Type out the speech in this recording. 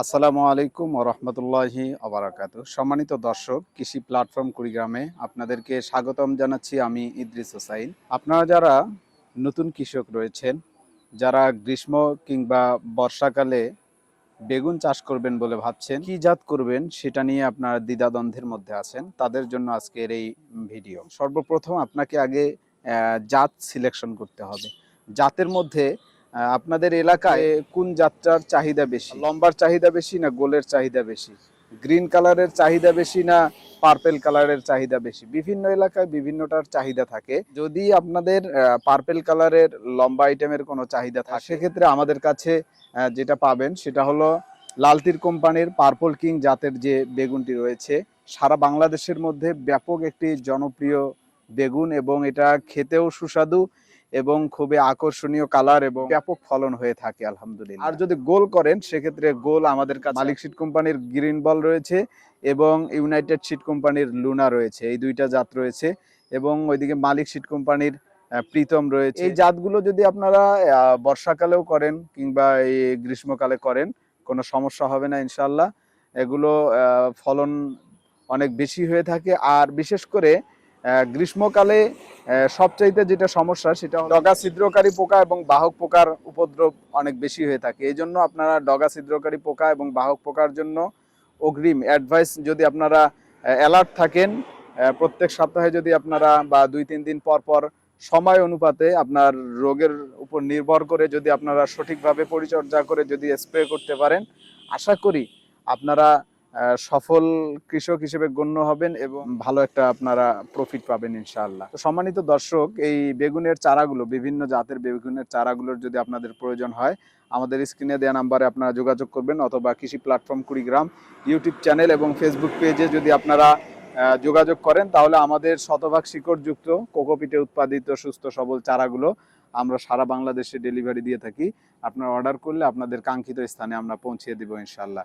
আসসালামু আলাইকুম ওরহমতুল্লাহি আবরাকাত সম্মানিত দর্শক, কৃষি প্ল্যাটফর্ম কুড়িগ্রামে আপনাদেরকে স্বাগতম জানাচ্ছি আমি ইদ্রিস হোসাইন। আপনারা যারা নতুন কৃষক রয়েছেন, যারা গ্রীষ্ম কিংবা বর্ষাকালে বেগুন চাষ করবেন বলে ভাবছেন, কি জাত করবেন সেটা নিয়ে আপনারা দ্বিধাদ্বন্দ্বের মধ্যে আছেন, তাদের জন্য আজকের এই ভিডিও। সর্বপ্রথম আপনাকে আগে জাত সিলেকশন করতে হবে। জাতের মধ্যে আপনাদের এলাকায় কোন জাতটার চাহিদা বেশি? লম্বার চাহিদা বেশি না গোলের চাহিদা বেশি? গ্রিন কালারের চাহিদা বেশি না পার্পেল কালারের চাহিদা বেশি? বিভিন্ন এলাকায় বিভিন্নটার চাহিদা থাকে। যদি আপনাদের পার্পেল কালারের লম্বা আইটেমের কোনো চাহিদা থাকে সেক্ষেত্রে আমাদের কাছে যেটা পাবেন সেটা হলো লালতির কোম্পানির পার্পল কিং জাতের যে বেগুনটি রয়েছে সারা বাংলাদেশের মধ্যে ব্যাপক একটি জনপ্রিয় বেগুন এবং এটা খেতেও সুস্বাদু এবং খুবই আকর্ষণীয় কালার এবং ব্যাপক ফলন হয়ে থাকে আলহামদুলিল্লাহ। আর যদি গোল করেন সেক্ষেত্রে গোল আমাদের কাছে মালিক সিট কোম্পানির গ্রিন বল রয়েছে এবং ইউনাইটেড সিট কোম্পানির লুনা রয়েছে এই দুইটা জাত রয়েছে এবং ওইদিকে মালিক সিট কোম্পানির প্রীতম রয়েছে। এই জাতগুলো যদি আপনারা বর্ষাকালেও করেন কিংবা এই গ্রীষ্মকালে করেন কোনো সমস্যা হবে না ইনশাল্লাহ এগুলো ফলন অনেক বেশি হয়ে থাকে। আর বিশেষ করে গ্রীষ্মকালে সবচাইতে যেটা সমস্যা সেটা ডগা ছিদ্রকারী পোকা এবং বাহক পোকার উপদ্রব অনেক বেশি হয়ে থাকে। এই জন্য আপনারা ডগা ছিদ্রকারী পোকা এবং বাহক পোকার জন্য অগ্রিম অ্যাডভাইস যদি আপনারা অ্যালার্ট থাকেন প্রত্যেক সপ্তাহে যদি আপনারা বা দুই তিন দিন পর পর সময় অনুপাতে আপনার রোগের উপর নির্ভর করে যদি আপনারা সঠিকভাবে পরিচর্যা করে যদি স্প্রে করতে পারেন, আশা করি আপনারা সফল কৃষক হিসেবে গণ্য হবেন এবং ভালো একটা আপনারা প্রফিট পাবেন ইনশাআল্লাহ। তো সম্মানিত দর্শক, এই বেগুনের চারাগুলো, বিভিন্ন জাতের বেগুনের চারাগুলোর যদি আপনাদের প্রয়োজন হয়, আমাদের স্ক্রিনে দেওয়া নাম্বারে আপনারা যোগাযোগ করবেন অথবা কৃষি প্ল্যাটফর্ম কুড়িগ্রাম ইউটিউব চ্যানেল এবং ফেসবুক পেজে যদি আপনারা যোগাযোগ করেন, তাহলে আমাদের শতভাগ শিকড়যুক্ত, কোকোপিটে উৎপাদিত সুস্থ সবল চারাগুলো আমরা সারা বাংলাদেশে ডেলিভারি দিয়ে থাকি। আপনারা অর্ডার করলে আপনাদের কাঙ্ক্ষিত স্থানে আমরা পৌঁছে দেবো ইনশাল্লাহ